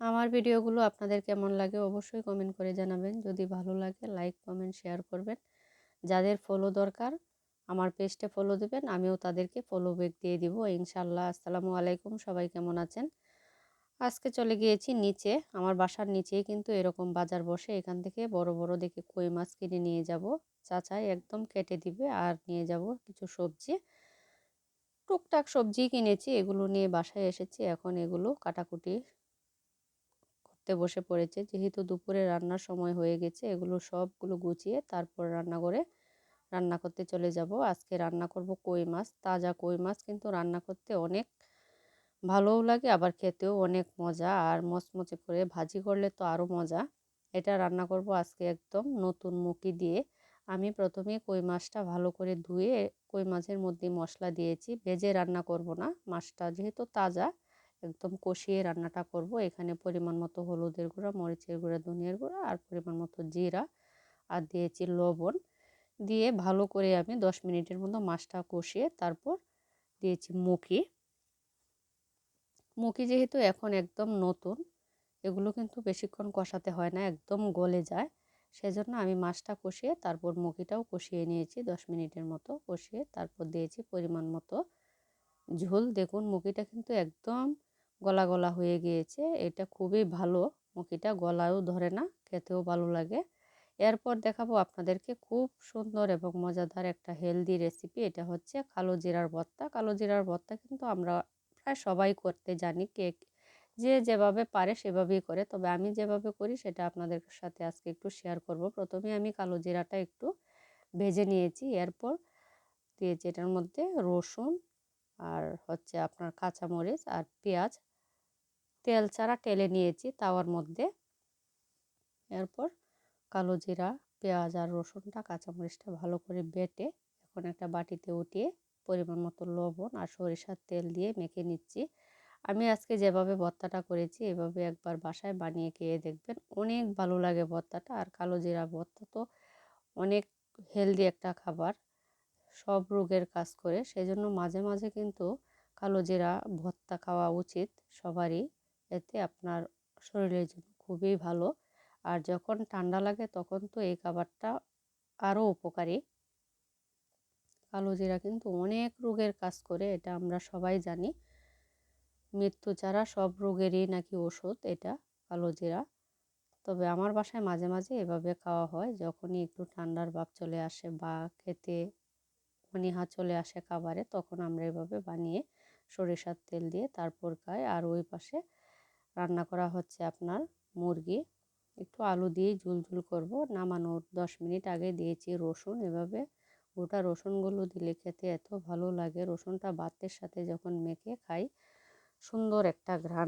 আমার ভিডিওগুলো আপনাদের কেমন লাগে অবশ্যই কমেন্ট করে জানাবেন। যদি ভালো লাগে লাইক কমেন্ট শেয়ার করবেন। যাদের ফলো দরকার, আমার পেজটা ফলো দেবেন, আমিও তাদেরকে ফলো ব্যাক দিয়ে দিব। ইনশাল্লাহ আসসালামু আলাইকুম, সবাই কেমন আছেন? আজকে চলে গিয়েছি নিচে, আমার বাসার নিচেই কিন্তু এরকম বাজার বসে। এখান থেকে বড় বড় দেখে কই মাছ কিনে নিয়ে যাব। চাচাই একদম কেটে দিবে আর নিয়ে যাব কিছু সবজি। টুকটাক সবজি কিনেছি, এগুলো নিয়ে বাসায় এসেছি। এখন এগুলো কাটাকুটি করতে বসে পড়েছে। যেহেতু দুপুরে রান্নার সময় হয়ে গেছে, এগুলো সবগুলো গুছিয়ে তারপর রান্না করে রান্না করতে চলে যাব। আজকে রান্না করব কই মাছ, তাজা কই মাছ। কিন্তু রান্না করতে অনেক ভালোও লাগে, আবার খেতেও অনেক মজা। আর মচমচে করে ভাজি করলে তো আরও মজা। এটা রান্না করব আজকে একদম নতুন মুখি দিয়ে। আমি প্রথমে কই মাছটা ভালো করে ধুয়ে কই মাছের মধ্যে মশলা দিয়েছি। ভেজে রান্না করব না, মাছটা যেহেতু তাজা একদম কষিয়ে রান্নাটা করব। এখানে পরিমাণ মতো হলুদের গুঁড়া, মরিচের গুঁড়া, ধনিয়ার গুঁড়া আর পরিমাণ মতো জিরা আর দিয়েছি লবণ। দিয়ে ভালো করে আমি দশ মিনিটের মতো মাছটা কষিয়ে তারপর দিয়েছি মুখি। মুখি যেহেতু এখন একদম নতুন, এগুলো কিন্তু বেশিক্ষণ কষাতে হয় না, একদম গলে যায়। সেজন্য আমি মাছটা কষিয়ে তারপর মুখিটাও কষিয়ে নিয়েছি দশ মিনিটের মতো কষিয়ে তারপর দিয়েছি পরিমাণ মতো ঝোল। দেখুন মুখিটা কিন্তু একদম গলা গলা হয়ে গিয়েছে। এটা খুবই ভালো। মুখিটা গলাও ধরে না, খেতেও ভালো লাগে। এরপর দেখাবো আপনাদেরকে খুব সুন্দর এবং মজাদার একটা হেলদি রেসিপি এটা হচ্ছে কালো জিরার ভর্তা। কালো জিরার ভর্তা কিন্তু আমরা প্রায় সবাই করতে জানি। কে যে যেভাবে পারে সেভাবেই করে। তবে আমি যেভাবে করি সেটা আপনাদের সাথে আজকে একটু শেয়ার করব। প্রথমে আমি কালো জিরাটা একটু ভেজে নিয়েছি। এরপর দিয়েছি এটার মধ্যে রসুন আর হচ্ছে আপনার কাঁচামরিচ আর পেঁয়াজ। তেল ছাড়া টেলে নিয়েছি তাওয়ার মধ্যে। এরপর কালো জিরা, পেঁয়াজ আর রসুনটা কাঁচামরিচটা ভালো করে বেটে এখন একটা বাটিতে উঠিয়ে পরিমাণ মতো লবণ আর সরিষার তেল দিয়ে মেখে নিচ্ছি। আমি আজকে যেভাবে ভর্তাটা করেছি এভাবে একবার বাসায় বানিয়ে খেয়ে দেখবেন অনেক ভালো লাগে ভর্তাটা আর কালো জিরা ভর্তা তো অনেক হেলদি একটা খাবার। সব রোগের কাজ করে সেজন্য মাঝে মাঝে কিন্তু কালো জিরা ভর্তা খাওয়া উচিত সবারই। এতে আপনার শরীরের জন্য খুবই ভালো। আর যখন ঠান্ডা লাগে তখন তো এই খাবারটা আরও উপকারী। কালো জিরা কিন্তু অনেক রোগের কাজ করে, এটা আমরা সবাই জানি। মৃত্যু ছাড়া সব রোগেরই নাকি ওষুধ এটা, কালো জিরা। তবে আমার বাসায় মাঝে মাঝে এভাবে খাওয়া হয়, যখনই একটু ঠান্ডার ভাব চলে আসে বা খেতে অনীহা চলে আসে খাবারে, তখন আমরা এভাবে বানিয়ে সরিষার তেল দিয়ে তারপর খাই। আর ওই পাশে রান্না করা হচ্ছে আপনার মুরগি। একটু আলু দিয়ে ঝুল ঝুল করব, নামানোর দশ মিনিট আগে দিয়েছি রসুন। এভাবে গোটা রসুনগুলো দিলে খেতে এত ভালো লাগে। রসুনটা ভাতের সাথে যখন মেখে খাই, সুন্দর একটা ঘ্রাণ